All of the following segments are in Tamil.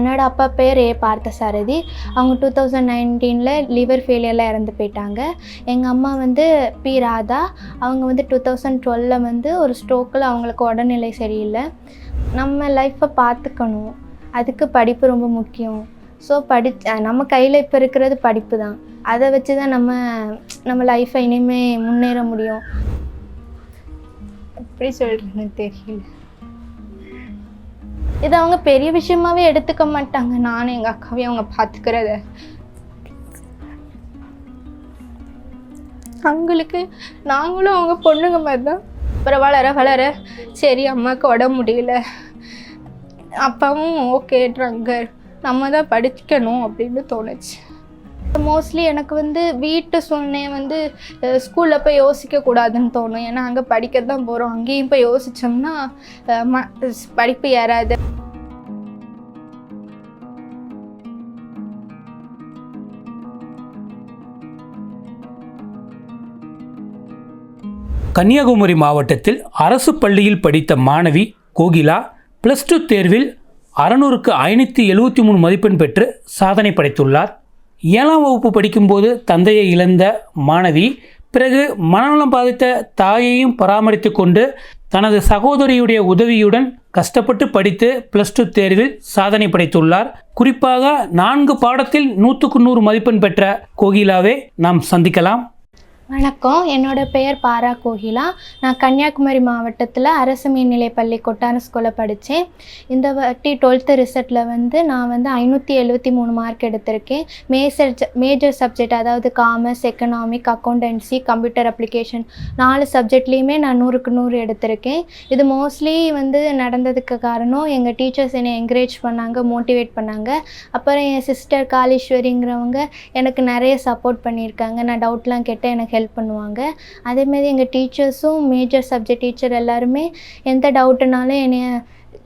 என்னோட அப்பா பேர் ஏ பார்த்தசாரதி. அவங்க டூ தௌசண்ட் நைன்டீனில் லிவர் ஃபெயிலியரில் இறந்து போயிட்டாங்க. எங்கள் அம்மா வந்து பி ராதா. அவங்க வந்து டூ தௌசண்ட் டுவெலில் வந்து ஒரு ஸ்ட்ரோக்கில் அவங்களுக்கு உடல்நிலை சரியில்லை. நம்ம லைஃப்பை பார்த்துக்கணும். அதுக்கு படிப்பு ரொம்ப முக்கியம். ஸோ படி நம்ம கையில் இப்போ இருக்கிறது படிப்பு தான். அதை வச்சு தான் நம்ம நம்ம லைஃப்பை இனிமேல் முன்னேற முடியும். எப்படி சொல்கிறதுன்னு தெரியல. இதை அவங்க பெரிய விஷயமாவே எடுத்துக்க மாட்டாங்க. நானும் எங்கள் அக்காவையும் அவங்க பார்த்துக்கிறத அவங்களுக்கு நாங்களும் அவங்க பொண்ணுங்க மாதிரி தான் அப்புறம் வளர வளர சரி அம்மாவுக்கு உடம்பு முடியல. அப்பாவும் ஓகே ட்ரங்கர் நம்ம தான் படிக்கணும் அப்படின்னு தோணுச்சு. மோஸ்ட்லி எனக்கு வந்து வீட்டு சூழ்நிலை வந்து ஸ்கூலில் போய் யோசிக்கக்கூடாதுன்னு தோணும். ஏன்னா அங்கே படிக்க தான் போகிறோம் அங்கேயும் போய் யோசித்தோம்னா ம படிப்பு ஏறாது. கன்னியாகுமரி மாவட்டத்தில் அரசு பள்ளியில் படித்த மாணவி கோகிலா ப்ளஸ் டூ தேர்வில் அறநூறுக்கு ஐநூற்றி எழுபத்தி மூணு மதிப்பெண் பெற்று சாதனை படைத்துள்ளார். ஏழாம் வகுப்பு படிக்கும்போது தந்தையை இழந்த மாணவி பிறகு மனநலம் பாதித்த தாயையும் பராமரித்து கொண்டு தனது சகோதரியுடைய உதவியுடன் கஷ்டப்பட்டு படித்து ப்ளஸ் டூ தேர்வில் சாதனை படைத்துள்ளார். குறிப்பாக நான்கு பாடத்தில் நூற்றுக்கு நூறு மதிப்பெண் பெற்ற கோகிலாவை நாம் சந்திக்கலாம். வணக்கம். என்னோட பெயர் பாரா கோகிலா. நான் கன்னியாகுமரி மாவட்டத்தில் அரசு மேல்நிலை பள்ளி கொட்டான ஸ்கூலில் படித்தேன் இந்த வாட்டி டுவெல்த்து ரிசல்ட்டில் வந்து நான் வந்து ஐநூற்றி எழுபத்தி மூணு மார்க் எடுத்திருக்கேன். மேஜர் மேஜர் சப்ஜெக்ட் அதாவது commerce economic accountancy computer application நாலு சப்ஜெக்ட்லேயுமே நான் நூறுக்கு நூறு எடுத்திருக்கேன். இது மோஸ்ட்லி வந்து நடந்ததுக்கு காரணம் எங்கள் டீச்சர்ஸ் என்னை என்கரேஜ் பண்ணாங்க மோட்டிவேட் பண்ணாங்க. அப்புறம் என் சிஸ்டர் காளீஸ்வரிங்கிறவங்க எனக்கு நிறைய சப்போர்ட் பண்ணியிருக்காங்க. நான் டவுட்லாம் கேட்டேன் எனக்கு ஹெல்ப் பண்ணுவாங்க. அதேமாரி எங்கள் டீச்சர்ஸும் மேஜர் சப்ஜெக்ட் டீச்சர் எல்லாருமே எந்த டவுட்டுனாலும் என்னைய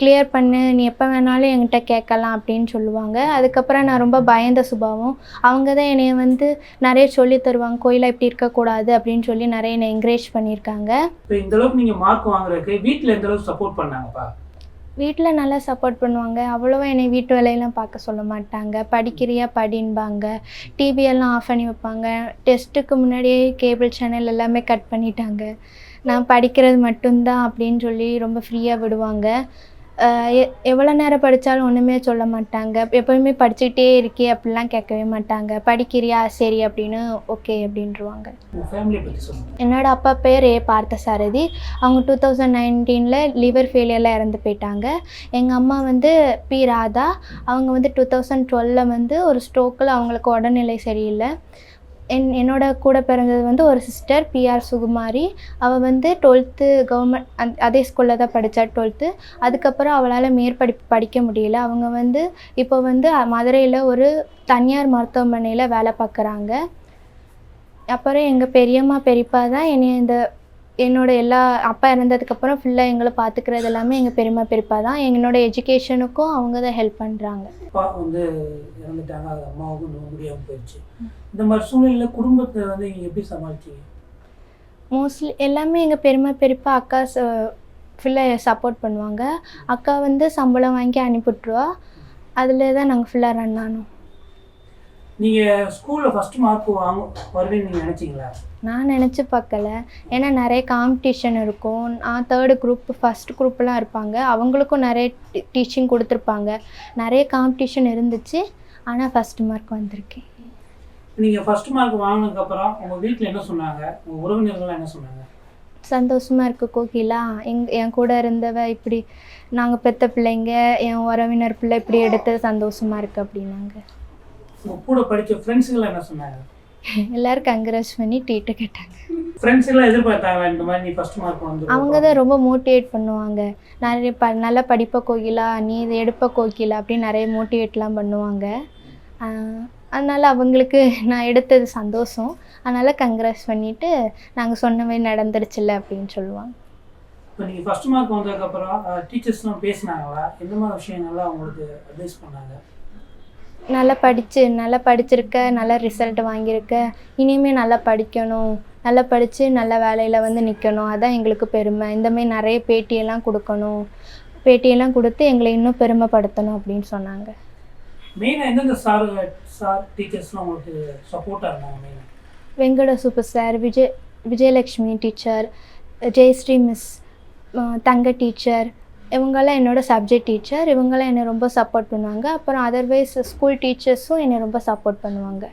கிளியர் பண்ணு நீ எப்போ வேணாலும் என்கிட்ட கேட்கலாம் அப்படின்னு சொல்லுவாங்க. அதுக்கப்புறம் நான் ரொம்ப பயந்த சுபாவம். அவங்க தான் என்னைய வந்து நிறைய சொல்லி தருவாங்க. கோயிலாக இப்படி இருக்கக்கூடாது அப்படின்னு சொல்லி நிறைய என்னை என்கரேஜ் பண்ணியிருக்காங்க. இப்போ இந்த அளவுக்கு நீங்கள் மார்க் வாங்குறதுக்கு வீட்டில் எந்த அளவுக்கு சப்போர்ட் பண்ணாங்கப்பா? வீட்டில் நல்லா சப்போர்ட் பண்ணுவாங்க. அவ்வளோவா என்னை வீட்டு வேலையெல்லாம் பார்க்க சொல்ல மாட்டாங்க. படிக்கிறியா? படின்பாங்க. டிவியெல்லாம் ஆஃப் பண்ணி வைப்பாங்க. டெஸ்ட்டுக்கு முன்னாடியே கேபிள் சேனல் எல்லாமே கட் பண்ணிட்டாங்க. நான் படிக்கிறது மட்டும்தான் அப்படின்னு சொல்லி ரொம்ப ஃப்ரீயாக விடுவாங்க. எவ்வளோ நேரம் படித்தாலும் ஒன்றுமே சொல்ல மாட்டாங்க. எப்போயுமே படிச்சுக்கிட்டே இருக்கே அப்படிலாம் கேட்கவே மாட்டாங்க. படிக்கிறியா? சரி அப்படின்னு ஓகே அப்படின்ருவாங்க என்னோட அப்பா பேர் ஏ பார்த்தசாரதி. அவங்க டூ தௌசண்ட் நைன்டீனில் லிவர் ஃபெயிலியரில் இறந்து போயிட்டாங்க. எங்கள் அம்மா வந்து பி ராதா. அவங்க வந்து டூ தௌசண்ட் டுவெலில் வந்து ஒரு ஸ்ட்ரோக்கில் அவங்களுக்கு உடல்நிலை சரியில்லை. என் என்னோட கூட பிறந்தது வந்து ஒரு சிஸ்டர் பிஆர் சுகுமாரி. அவள் வந்து டுவெல்த்து கவர்மெண்ட் அந் அதே ஸ்கூலில் தான் படித்தா டுவெல்த்து அதுக்கப்புறம் அவளால் மேற்படிப்பு படிக்க முடியல. அவங்க வந்து இப்போ வந்து மதுரையில் ஒரு தனியார் மருத்துவமனையில் வேலை பார்க்குறாங்க. அப்புறம் எங்கள் பெரியம்மா பெரியப்பா தான் என்னை இந்த என்னோட எல்லா அப்பா இறந்ததுக்கப்புறம் ஃபுல்லாக எங்களை பார்த்துக்கிறது எல்லாமே எங்கள் பெரியம்மா பெரியப்பா தான். என்னோட எஜுகேஷனுக்கும் அவங்க தான் ஹெல்ப் பண்ணுறாங்க அப்பா வந்து இறந்துட்டாங்க அது அம்மாவுக்கும் நம்ப முடியாமல் போயிடுச்சு. இந்த மாதிரி சூழ்நிலையில் குடும்பத்தை வந்து நீங்கள் எப்படி சமாளிச்சீங்க? மோஸ்ட்லி எல்லாமே எங்கள் பெரியம்மா பெரியப்பா அக்கா ஃபுல்லாக சப்போர்ட் பண்ணுவாங்க. அக்கா வந்து சம்பளம் வாங்கி அனுப்பிவிட்ருவா அதில் தான் நாங்கள் ஃபுல்லாக ரன் ஆனோம். நீங்கள் ஸ்கூலில் ஃபஸ்ட்டு மார்க் வாங்க வருவேன்னு நீங்கள் நினச்சிங்களா? நான் நினச்சி பார்க்கல. ஏன்னா நிறைய காம்படிஷன் இருக்கும். நான் தேர்டு குரூப் ஃபஸ்ட் குரூப்லாம் இருப்பாங்க. அவங்களுக்கும் நிறைய டீச்சிங் கொடுத்துருப்பாங்க. நிறைய காம்படிஷன் இருந்துச்சு. ஆனால் ஃபஸ்ட் மார்க் வந்திருக்கேன். நீங்கள் ஃபஸ்ட் மார்க் வாங்கினதுக்கப்புறம் உங்கள் வீட்டில் என்ன சொன்னாங்க? உங்கள் உறவினர்கள்லாம் என்ன சொன்னாங்க? சந்தோஷமாக இருக்கு கோகிலா. எங் என் கூட இருந்தவ இப்படி நாங்கள் பெத்த பிள்ளைங்க என் உறவினர் பிள்ளை இப்படி எடுத்தது சந்தோஷமாக இருக்கு அப்படின்னாங்க. உங்கள் கூட படித்த ஃப்ரெண்ட்ஸுங்களாம் என்ன சொன்னாங்க? எல்லாரும் கங்க்ராஸ் பண்ணி ட்ரீட்டை கேட்டாங்க ஃப்ரெண்ட்ஸுங்களாம் எதிர்பார்த்தாங்க இந்த மாதிரி நீ ஃபஸ்ட் மார்க் வந்து அவங்க தான் ரொம்ப மோட்டிவேட் பண்ணுவாங்க. நிறைய ப நல்லா படிப்ப கோகிலா நீ இதை எடுப்ப கோகிலா அப்படின்னு நிறைய மோட்டிவேட்லாம் பண்ணுவாங்க. அதனால அவங்களுக்கு நான் எடுத்தது சந்தோஷம். அதனால் கங்க்ராஸ் பண்ணிவிட்டு நாங்கள் சொன்னவே நடந்துருச்சுல்ல அப்படின்னு சொல்லுவாங்க. இப்போ நீங்கள் ஃபஸ்ட் மார்க் வந்ததுக்கப்புறம் டீச்சர்ஸ்லாம் பேசினாங்களா? எந்த மாதிரி விஷயங்கள்லாம் உங்களுக்கு அட்வைஸ் பண்ணாங்க? நல்லா படித்து நல்லா படிச்சிருக்க நல்ல ரிசல்ட் வாங்கியிருக்க இனிமேல் நல்லா படிக்கணும். நல்லா படித்து நல்ல வேலையில் வந்து நிற்கணும் அதான் எங்களுக்கு பெருமை. இந்தமாரி நிறைய பேட்டியெல்லாம் கொடுக்கணும். பேட்டியெல்லாம் கொடுத்து எங்களை இன்னும் பெருமைப்படுத்தணும் அப்படின்னு சொன்னாங்க. மெயினாக எந்தெந்த சார் சார் டீச்சர்ஸ்லாம் உங்களுக்கு சப்போர்ட்டாக இருந்தாங்க மெயினாக Venkata super sir Vijay Vijayalakshmi teacher Jayashree miss Thanga teacher இவங்கெல்லாம் என்னோட சப்ஜெக்ட் டீச்சர் இவங்கெல்லாம் என்னை ரொம்ப சப்போர்ட் பண்ணுவாங்க. அப்புறம் அதர்வைஸ் ஸ்கூல் டீச்சர்ஸும் என்னை ரொம்ப சப்போர்ட் பண்ணுவாங்க.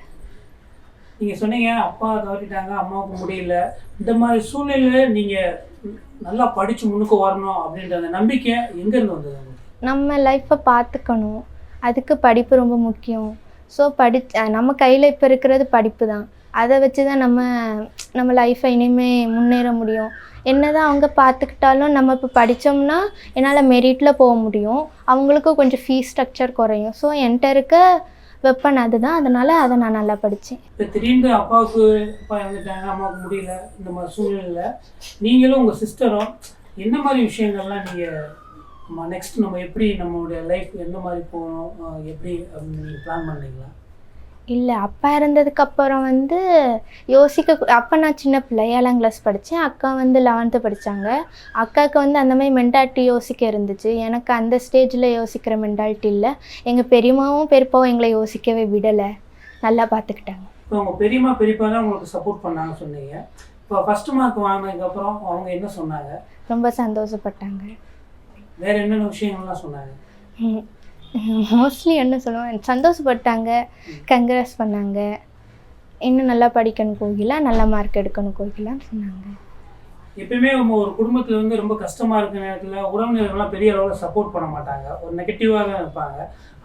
நீங்கள் சொன்னீங்க அப்பா தவறிட்டாங்க அம்மாவுக்கு முடியல. இந்த மாதிரி சூழ்நிலையில் நீங்கள் நல்லா படித்து முன்னுக்கு வரணும் அப்படின்ற அந்த நம்பிக்கை எங்கேருந்து வந்தது நம்ம லைஃப்பை பார்த்துக்கணும். அதுக்கு படிப்பு ரொம்ப முக்கியம். ஸோ படி நம்ம கையில் இப்போ இருக்கிறது படிப்பு தான் அதை வச்சு தான் நம்ம நம்ம லைஃப்பை இனிமேல் முன்னேற முடியும். என்னதான் அவங்க பார்த்துக்கிட்டாலும் நம்ம இப்போ படித்தோம்னா என்னால் மெரிட்டில் போக முடியும். அவங்களுக்கும் கொஞ்சம் ஃபீஸ் ஸ்ட்ரக்சர் குறையும். ஸோ என்கிட்ட இருக்க வெப்பன் அதுதான். அதனால் அதை நான் நல்லா படித்தேன் இப்போ திடீர்னு அப்பாவுக்கு அப்பா இறந்துட்டாங்க அம்மாவுக்கு முடியல இந்த மாதிரி சூழ்நிலையில் நீங்களும் உங்கள் சிஸ்டரும் என்ன மாதிரி விஷயங்கள்லாம் நீங்கள் நம்ம நெக்ஸ்ட் நம்ம எப்படி நம்மளுடைய லைஃப் எந்த மாதிரி போகணும் எப்படி அப்படின்னு நீங்கள் பிளான் பண்ணீங்களா? இல்லை அப்பா இறந்ததுக்கு அப்புறம் வந்து யோசிக்க அப்போ நான் சின்ன பிள்ளை ஏழாம் கிளாஸ் படித்தேன் அக்கா வந்து லெவன்த்து படித்தாங்க அக்காவுக்கு வந்து அந்த மாதிரி மென்டாலிட்டி யோசிக்க இருந்துச்சு. எனக்கு அந்த ஸ்டேஜில் யோசிக்கிற மென்டாலிட்டி இல்லை. எங்கள் பெரியம்மாவும் பெரியப்பாவும் எங்களை யோசிக்கவே விடலை. நல்லா பார்த்துக்கிட்டாங்க இப்போ உங்கள் பெரியம்மா பெரியப்பா தான் உங்களுக்கு சப்போர்ட் பண்ணாங்க சொன்னீங்க. இப்போ ஃபஸ்ட்டு மார்க் வாங்கினதுக்கப்புறம் அவங்க என்ன சொன்னாங்க? ரொம்ப சந்தோஷப்பட்டாங்க. வேறு என்னென்ன விஷயங்கள்லாம் சொன்னாங்க? மோஸ்ட்லி என்ன சொல்லுவேன் சந்தோஷப்பட்டாங்க கங்க்ராஸ் பண்ணாங்க. இன்னும் நல்லா படிக்கணும் கோகிலா நல்ல மார்க் எடுக்கணும் கோகிலான்னு சொன்னாங்க. எப்பயுமே நம்ம ஒரு குடும்பத்தில் வந்து ரொம்ப கஷ்டமாக இருக்கிற நேரத்தில் உறவினர்கள்லாம் பெரிய அளவில் சப்போர்ட் பண்ண மாட்டாங்க. ஒரு நெகட்டிவாக தான் இருப்பாங்க.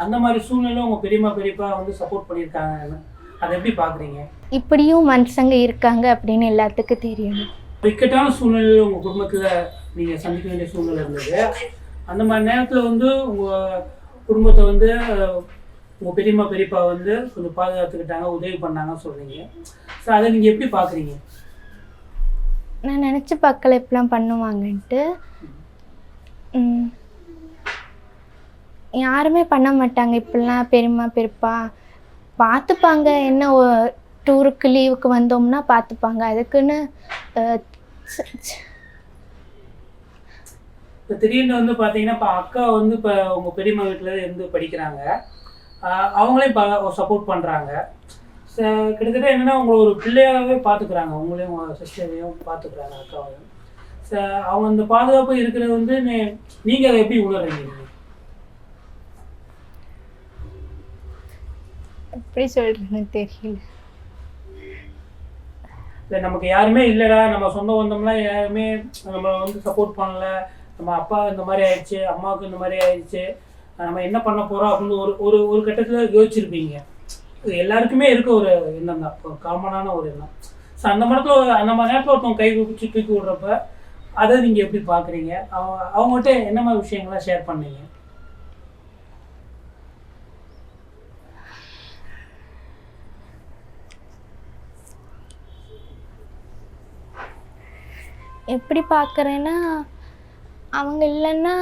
அந்த மாதிரி சூழ்நிலை உங்கள் பெரியம்மா பெரியப்பா வந்து சப்போர்ட் பண்ணியிருக்காங்கன்னு அதை எப்படி பார்க்குறீங்க இப்படியும் மனுஷங்க இருக்காங்க அப்படின்னு எல்லாத்துக்கும் தெரியணும் இக்கட்டான சூழ்நிலையில் உங்கள் குடும்பத்தில் நீங்கள் சந்திக்க வேண்டிய சூழ்நிலை இருந்தது. அந்த மாதிரி நேரத்தில் வந்து உங்கள் குடும்பத்தை வந்து உங்கள் பெரியம்மா பெரியப்பா வந்து கொஞ்சம் பாதுகாத்துக்கிட்டாங்க உதவி பண்ணாங்கன்னு சொல்கிறீங்க ஸோ அதை நீங்கள் எப்படி பார்க்குறீங்க நான் நினச்சி பார்க்கல இப்படிலாம் பண்ணுவாங்கன்ட்டு. யாருமே பண்ண மாட்டாங்க இப்படிலாம் பெரியம்மா பெரியப்பா. பார்த்துப்பாங்க என்ன டூருக்கு லீவுக்கு வந்தோம்னா பார்த்துப்பாங்க. அதுக்குன்னு இப்போ திடீர்னு வந்து பார்த்தீங்கன்னா இப்போ அக்கா வந்து இப்போ உங்கள் பெரியம்மா வீட்டில் இருந்து படிக்கிறாங்க. அவங்களே இப்போ சப்போர்ட் பண்ணுறாங்க கிட்டத்தட்ட என்னென்னா உங்களை ஒரு பிள்ளையாகவே பார்த்துக்குறாங்க உங்களையும் உங்கள் சிஸ்டரையும் பார்த்துக்குறாங்க அக்காவையும். ஸோ அவங்க அந்த பாதுகாப்பு இருக்கிறது வந்து நீங்கள் அதை எப்படி உணர்றீங்க? எப்படி சொல்கிறதுன்னு தெரியல. இல்லை நமக்கு யாருமே இல்லைடா. நம்ம சொந்த பந்தம்லாம் யாருமே நம்ம வந்து சப்போர்ட் பண்ணல. நம்ம அப்பா இந்த மாதிரி ஆயிடுச்சு அம்மாவுக்கு இந்த மாதிரி ஆயிடுச்சு நம்ம என்ன பண்ண போகிறோம் அப்படின்னு ஒரு ஒரு ஒரு கட்டத்தில் யோசிச்சிருப்பீங்க. இது எல்லாருக்குமே இருக்க ஒரு எண்ணம் தான் ஒரு காமனான ஒரு எண்ணம். ஸோ அந்த மடத்தில் அந்த மாதிரி நேரத்தில் ஒருத்தவங்க கை பிடிச்சி தூக்கி விடுறப்ப அதை நீங்கள் எப்படி பார்க்குறீங்க அவங்க அவங்ககிட்ட என்ன மாதிரி விஷயங்கள்லாம் ஷேர் பண்ணீங்க? எப்படி பார்க்குறேன்னா அவங்க இல்லைன்னா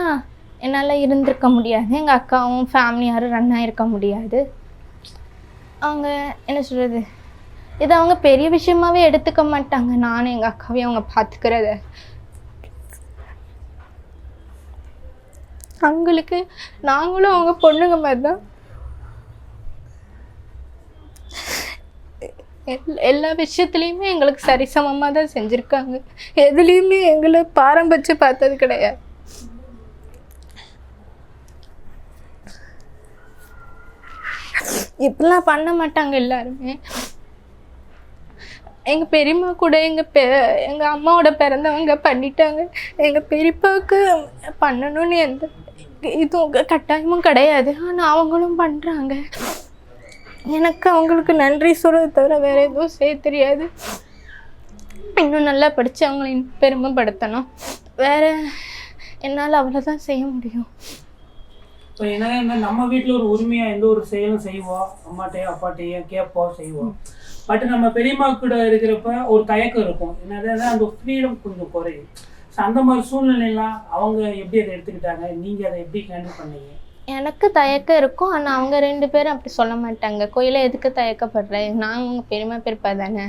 என்னால் இருந்திருக்க முடியாது. எங்கள் அக்காவும் ஃபேமிலி யாரும் ரன் ஆகிருக்க முடியாது. அவங்க என்ன சொல்கிறது இது அவங்க பெரிய விஷயமாவே எடுத்துக்க மாட்டாங்க. நானும் எங்கள் அக்காவையும் அவங்க பார்த்துக்கிறத அவங்களுக்கு நாங்களும் அவங்க பொண்ணுங்க மாதிரி தான் எல்லா விஷயத்துலேயுமே எங்களுக்கு சரிசமமாக தான் செஞ்சுருக்காங்க. எதுலேயுமே எங்களை பாரம்பரிச்சு பார்த்தது கிடையாது. இப்படிலாம் பண்ண மாட்டாங்க எல்லாருமே. எங்கள் பெரியம்மா கூட எங்கள் பெ எங்கள் அம்மாவோட பிறந்தவங்க பண்ணிட்டாங்க. எங்கள் பெரியப்பாவுக்கு பண்ணணும்னு எந்த இதுவும் கட்டாயமும் கிடையாது. ஆனால் அவங்களும் பண்ணுறாங்க எனக்கு அவங்களுக்கு நன்றி சொல்கிறத தவிர வேறு எதுவும் செய்ய தெரியாது. இன்னும் நல்லா படித்து அவங்கள பெருமைப்படுத்தணும் வேறு என்னால் அவ்வளோ தான் செய்ய முடியும். இப்போ என்ன நம்ம வீட்டில் ஒரு உரிமையாக எந்த ஒரு செயலும் செய்வோம் அம்மாட்டையோ அப்பாட்டையோ கேட்போம் செய்வோம் பட் நம்ம பெரியம்மா கூட இருக்கிறப்ப ஒரு தயக்கம் இருக்கும். என்னது அந்த ஃப்ரீடம் கொஞ்சம் குறையும். ஸோ அந்த மாதிரி சூழ்நிலையெல்லாம் அவங்க எப்படி அதை எடுத்துக்கிட்டாங்க? நீங்கள் அதை எப்படி ஹேண்டில் பண்ணீங்க? எனக்கு தயக்கம் இருக்கும். ஆனால் அவங்க ரெண்டு பேரும் அப்படி சொல்ல மாட்டாங்க. கோயிலை எதுக்கு தயக்கப்படுறேன் நான் உங்கள் பெருமை பெருப்பா தானே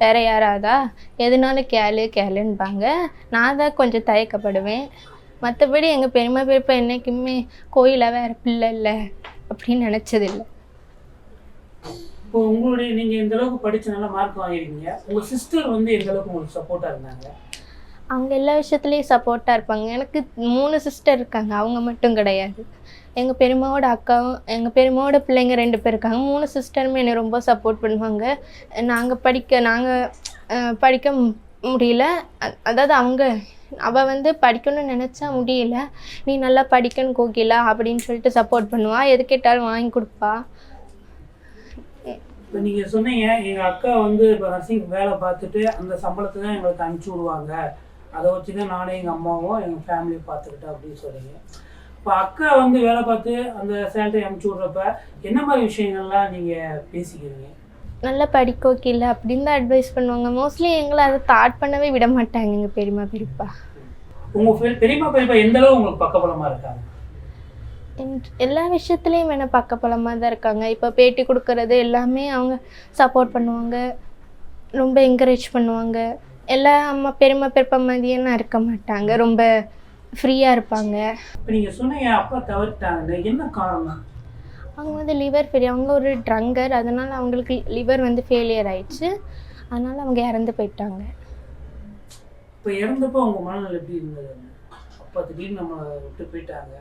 வேற யாராவதா? எதுனாலும் கேளு கேளுன்பாங்க. நான் தான் கொஞ்சம் தயக்கப்படுவேன். மற்றபடி எங்கள் பெருமை பெருப்பா என்றைக்குமே கோயிலை வேற பிள்ளை இல்லை அப்படின்னு நினச்சதில்லை. இப்போ உங்களுடைய நீங்கள் இந்த அளவுக்கு படித்து நல்லா மார்க் வாங்கியிருக்கீங்க. உங்கள் சிஸ்டர் வந்து எந்த அளவுக்கு உங்களுக்கு சப்போர்ட்டாக இருந்தாங்க? அவங்க எல்லா விஷயத்துலேயும் சப்போர்ட்டாக இருப்பாங்க. எனக்கு மூணு சிஸ்டர் இருக்காங்க. அவங்க மட்டும் கிடையாது. எங்கள் பெரியம்மாவோட அக்காவும் எங்கள் பெரியம்மாவோட பிள்ளைங்க ரெண்டு பேர் இருக்காங்க. மூணு சிஸ்டருமே என்னை ரொம்ப சப்போர்ட் பண்ணுவாங்க. நாங்கள் படிக்க நாங்கள் படிக்க முடியல. அதாவது அவங்க அவள் வந்து படிக்கணும்னு நினச்சா முடியல. நீ நல்லா படிக்கணும் கோகிலா அப்படின்னு சொல்லிட்டு சப்போர்ட் பண்ணுவா. எது கேட்டாலும் வாங்கி கொடுப்பா. இப்போ நீங்கள் சொன்னீங்க எங்கள் அக்கா வந்து இப்போ நர்சிங் வேலை பார்த்துட்டு அந்த சம்பளத்தை தான் எங்களுக்கு அனுப்பிச்சி விடுவாங்க. அதை வச்சு தான் நானும் எங்கள் அம்மாவும் எங்கள் ஃபேமிலியை பார்த்துக்கிட்டேன் அப்படின்னு சொன்னீங்க. இப்போ அக்கா வந்து வேலை பார்த்து அந்த சேலரி அனுப்பிச்சி விட்றப்ப என்ன மாதிரி விஷயங்கள்லாம் நீங்கள் பேசிக்கிறீங்க? நல்லா படிக்க வைக்கல அப்படின்னு தான் அட்வைஸ் பண்ணுவாங்க. மோஸ்ட்லி எங்களை அதை தாட் பண்ணவே விட மாட்டாங்க எங்கள் பெரியம்மா பெரியப்பா. உங்கள் பெரியம்மா பெரியப்பா எந்த அளவு உங்களுக்கு பக்கபலமாக இருக்காங்க? எல்லா விஷயத்துலேயும் என்ன பக்கபலமாக தான் இருக்காங்க. இப்போ பேட்டி கொடுக்கறது எல்லாமே அவங்க சப்போர்ட் பண்ணுவாங்க. ரொம்ப என்கரேஜ் பண்ணுவாங்க. எல்லா அம்மா பெரியம்மா பெரியப்பா மாதிரியெல்லாம் இருக்க மாட்டாங்க. ரொம்ப ஃப்ரீயாக இருப்பாங்க. இப்போ நீங்கள் சொன்னீங்க அப்பா தவறிட்டாங்க என்ன காரணம்? அவங்க வந்து லிவர் ஃபெயிலியர் அவங்க ஒரு ட்ரங்கர் அதனால் அவங்களுக்கு லிவர் வந்து ஃபெயிலியர் ஆயிடுச்சு. அதனால் அவங்க இறந்து போயிட்டாங்க. இப்போ இறந்தப்போ உங்கள் மனநிலை எப்படி இருந்தது? அப்பா திடீர்னு நம்ம விட்டு போயிட்டாங்க.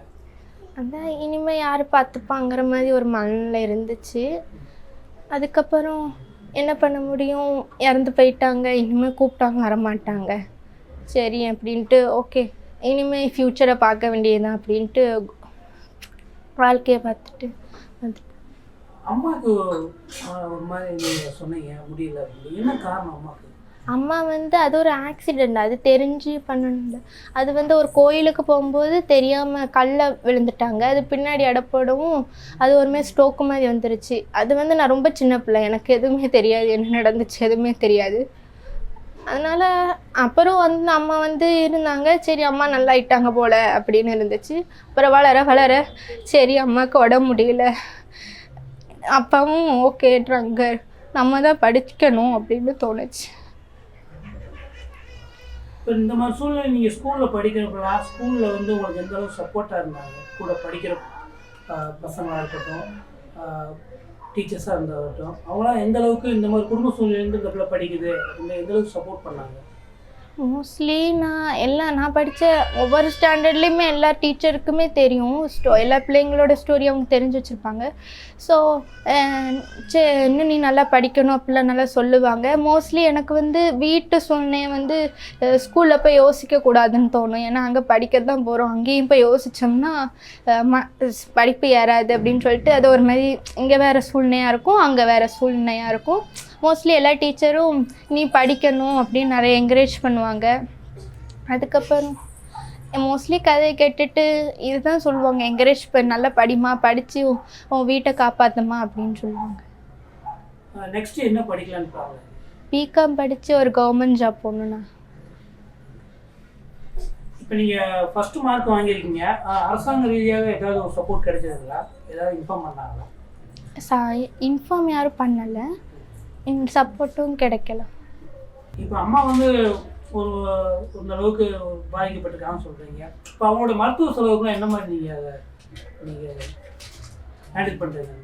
அதான் இனிமேல் யார் பார்த்துப்பாங்கிற மாதிரி ஒரு மனநிலை இருந்துச்சு. அதுக்கப்புறம் என்ன பண்ண முடியும்? இறந்து போயிட்டாங்க. இனிமேல் கூப்பிட்டாங்க வரமாட்டாங்க. சரி அப்படின்ட்டு ஓகே இனிமேல் ஃப்யூச்சரை பார்க்க வேண்டியதுதான் அப்படின்ட்டு வாழ்க்கையை பார்த்துட்டு. அம்மாவுக்கு ஒரு மாதிரி சொன்னீங்க முடியல என்ன காரணம் அம்மாவுக்கு அம்மா வந்து அது ஒரு ஆக்சிடெண்ட் அது தெரிஞ்சு பண்ணணும்ல அது வந்து ஒரு கோயிலுக்கு போகும்போது தெரியாமல் கல்ல விழுந்துட்டாங்க. அது பின்னாடி அடப்படவும் அது ஒரு மாதிரி ஸ்ட்ரோக்கு மாதிரி வந்துருச்சு. அது வந்து நான் ரொம்ப சின்ன பிள்ளை. எனக்கு எதுவுமே தெரியாது. என்ன நடந்துச்சு எதுவுமே தெரியாது. அதனால் அப்புறம் வந்து அம்மா வந்து இருந்தாங்க சரி அம்மா நல்லா ஆயிட்டாங்க போல அப்படின்னு இருந்துச்சு. அப்புறம் வளர வளர சரி அம்மாவுக்கு உடம்பு முடியல. அப்பாவும் ஓகே ட்ரங்கர் நம்ம தான் படிக்கணும் அப்படின்னு தோணுச்சு. இப்போ இந்த மாதிரி சூழ்நிலை நீங்கள் ஸ்கூலில் படிக்கிறப்பா ஸ்கூலில் வந்து உங்களுக்கு எந்த அளவுக்கு சப்போர்ட்டாக இருந்தாங்க? கூட படிக்கிற பசங்களாக இருக்கட்டும் டீச்சர்ஸாக இருந்தாகட்டும் அவங்களாம் எந்த அளவுக்கு இந்த மாதிரி குடும்ப சூழ்நிலை இந்த பிள்ளை படிக்குது அப்படின்னு எந்த அளவுக்கு சப்போர்ட் பண்ணாங்க. மோஸ்ட்லி நான் எல்லாம் நான் படித்த ஒவ்வொரு ஸ்டாண்டர்ட்லேயுமே எல்லா டீச்சருக்குமே தெரியும். ஸ்டோ எல்லா பிள்ளைங்களோட ஸ்டோரி அவங்க தெரிஞ்சு வச்சுருப்பாங்க. ஸோ சே இன்னும் நீ நல்லா படிக்கணும் அப்படிலாம் நல்லா சொல்லுவாங்க. மோஸ்ட்லி எனக்கு வந்து வீட்டு சூழ்நிலை வந்து ஸ்கூலில் போய் யோசிக்கக்கூடாதுன்னு தோணும். ஏன்னா அங்கே படிக்க தான் போகிறோம் அங்கேயும் போய் யோசித்தோம்னா ம படிப்பு ஏறாது அப்படின்னு சொல்லிட்டு அது ஒரு மாதிரி இங்கே வேறு சூழ்நிலையாக இருக்கும் அங்கே வேறு சூழ்நிலையாக இருக்கும். மோஸ்ட்லி எல்லா டீச்சரும் நீ படிக்கணும் அப்படின்னு நிறைய என்கரேஜ் பண்ணுவாங்க. அதுக்கப்புறம் மோஸ்ட்லி கதையை கேட்டுட்டு இதுதான் சொல்லுவாங்க. என்கரேஜ் பண்ண நல்லா படிமா படித்து உன் வீட்டை காப்பாற்றுமா அப்படின்னு சொல்லுவாங்க. நெக்ஸ்ட் என்ன படிக்கலான்னு பிகாம் படித்து ஒரு கவர்மெண்ட் ஜாப் போகணுண்ணா இப்போ நீங்கள் ஃபஸ்ட்டு மார்க் வாங்கியிருக்கீங்க. அரசாங்க ரீதியாக ஏதாவது ஒரு சப்போர்ட் கிடைச்சதுங்களா? ஏதாவது இன்ஃபார்ம் பண்ணாங்களா? சா இன்ஃபார்ம் யாரும் பண்ணலை. சப்போர்ட்டும் கிடைக்கல. இப்போ அம்மா வந்து ஒரு இந்த அளவுக்கு பாதிக்கப்பட்டிருக்காங்கன்னு சொல்கிறீங்க இப்போ அவங்களோட மருத்துவ செலவுக்குலாம் என்ன மாதிரி நீங்கள் அதை நீங்கள் ஹேண்டில் பண்ணுறீங்க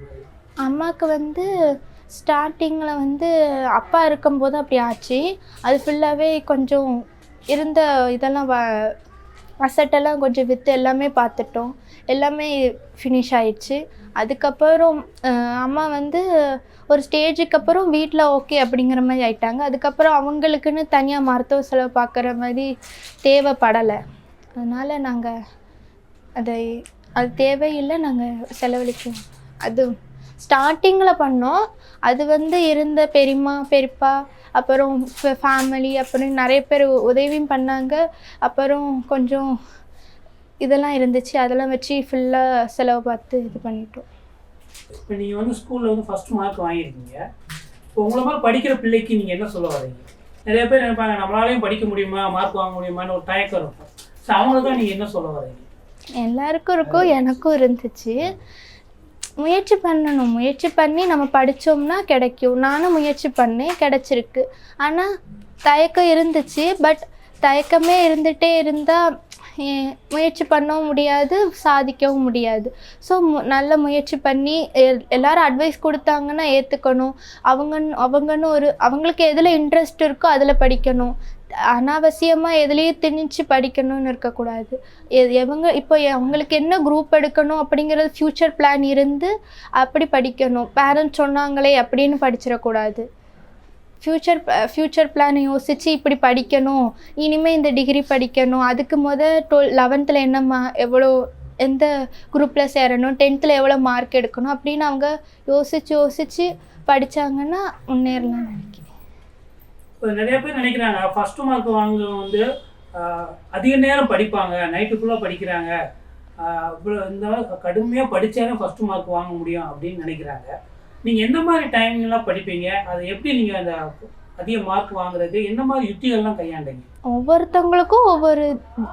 அம்மாவுக்கு வந்து ஸ்டார்டிங்கில் வந்து அப்பா இருக்கும்போது அப்படி ஆச்சு. அது ஃபுல்லாகவே கொஞ்சம் இருந்த இதெல்லாம் வ அசட்டெல்லாம் கொஞ்சம் விற்று எல்லாமே பார்த்துட்டோம். எல்லாமே ஃபினிஷ் ஆயிடுச்சு. அதுக்கப்புறம் அம்மா வந்து ஒரு ஸ்டேஜுக்கு அப்புறம் வீட்டில் ஓகே அப்படிங்கிற மாதிரி ஆயிட்டாங்க. அதுக்கப்புறம் அவங்களுக்குன்னு தனியாக மருத்துவ செலவு பார்க்குற மாதிரி தேவைப்படலை. அதனால் நாங்கள் அதை அது தேவையில்லை நாங்கள் செலவழிக்கோம் அது ஸ்டார்டிங்கில் பண்ணோம். அது வந்து இருந்த பெரியம்மா பெரியப்பா அப்புறம் ஃபேமிலி அப்புறம் நிறைய பேர் உதவியும் பண்ணாங்க. அப்புறம் கொஞ்சம் இதெல்லாம் இருந்துச்சு. அதெல்லாம் வச்சு ஃபுல்லாக செலவு பார்த்து இது பண்ணிட்டோம். இப்போ நீங்கள் வந்து ஸ்கூலில் வந்து ஃபஸ்ட் மார்க் வாங்கியிருக்கீங்க. இப்போ உங்களை மாதிரி படிக்கிற பிள்ளைக்கு நீங்கள் என்ன சொல்ல வரீங்க நிறைய பேர் நினைப்பாங்க நம்மளாலையும் படிக்க முடியுமா? மார்க் வாங்க முடியுமான்னு ஒரு தயக்கம் இருக்கும். ஸோ அவங்களுக்கு நீங்கள் என்ன சொல்ல வரீங்க எல்லாருக்கும் இருக்கும் எனக்கும் இருந்துச்சு. முயற்சி பண்ணணும். முயற்சி பண்ணி நம்ம படித்தோம்னா கிடைக்கும். நானும் முயற்சி பண்ணேன். கிடச்சிருக்கு. ஆனால் தயக்கம் இருந்துச்சு. பட் தயக்கமே இருந்துகிட்டே இருந்தால் முயற்சி பண்ணவும் முடியாது சாதிக்கவும் முடியாது. ஸோ நல்ல முயற்சி பண்ணி எல்லாரும் அட்வைஸ் கொடுத்தாங்கன்னா ஏற்றுக்கணும் அவங்க அவங்கன்னு ஒரு அவங்களுக்கு எதில் இன்ட்ரெஸ்ட் இருக்கோ அதில் படிக்கணும். அனாவசியமாக எதுலேயும் திணிச்சு படிக்கணும்னு இருக்கக்கூடாது. எ- எவங்க இப்போ அவங்களுக்கு என்ன குரூப் எடுக்கணும் அப்படிங்கிறது ஃப்யூச்சர் பிளான் இருந்து அப்படி படிக்கணும். பேரண்ட்ஸ் சொன்னாங்களே அப்படின்னு படிச்சிடக்கூடாது. ஃப்யூச்சர் ஃப்யூச்சர் பிளான் யோசித்து இப்படி படிக்கணும். இனிமேல் இந்த டிகிரி படிக்கணும். அதுக்கு முத டுவெல் லெவன்த்தில் என்ன மா எவ்வளோ எந்த குரூப்பில் சேரணும்? டென்த்தில் எவ்வளோ மார்க் எடுக்கணும்? அப்படின்னு அவங்க யோசித்து யோசித்து படித்தாங்கன்னா முன்னேறலாம் நினைக்கிறேன். நிறைய பேர் நினைக்கிறாங்க ஃபர்ஸ்ட் மார்க் வாங்க வந்து அதிக நேரம் படிப்பாங்க. நைட்டு ஃபுல்லாக படிக்கிறாங்க. இந்த கடுமையாக படித்தாலும் ஃபர்ஸ்ட் மார்க் வாங்க முடியும் அப்படின்னு நினைக்கிறாங்க. நீங்கள் எந்த மாதிரி டைமிங்லாம் படிப்பீங்க? அதை எப்படி நீங்கள் அந்த அதிக மார்க் வாங்குறது? என்ன மாதிரி யுத்திகள்லாம் கையாண்டீங்க? ஒவ்வொருத்தவங்களுக்கும் ஒவ்வொரு